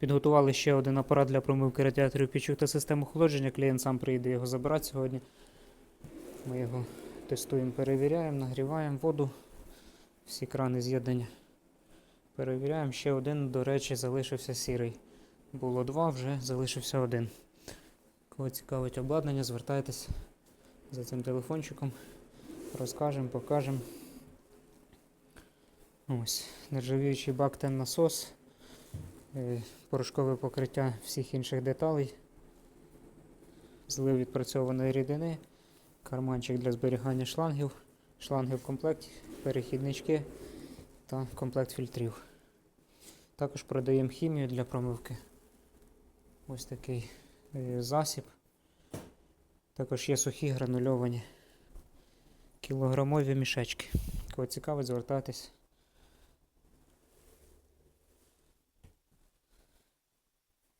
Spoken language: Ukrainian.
Підготували ще один апарат для промивки радіаторів пічок та систем охолодження. Клієнт сам прийде його забирати сьогодні. Ми його тестуємо, перевіряємо, нагріваємо воду. Всі крани з'єднання. Перевіряємо. Ще один, до речі, залишився сірий. Було два, вже залишився один. Кого цікавить обладнання, звертайтесь за цим телефончиком. Розкажемо, покажемо. Ось, нержавіючий бак насос, порошкове покриття всіх інших деталей, злив відпрацьованої рідини, карманчик для зберігання шлангів, шланги в комплекті, перехіднички та комплект фільтрів. Також продаємо хімію для промивки. Ось такий е, засіб. Також є сухі гранульовані кілограмові мішечки. Кого цікавить, звертайтесь.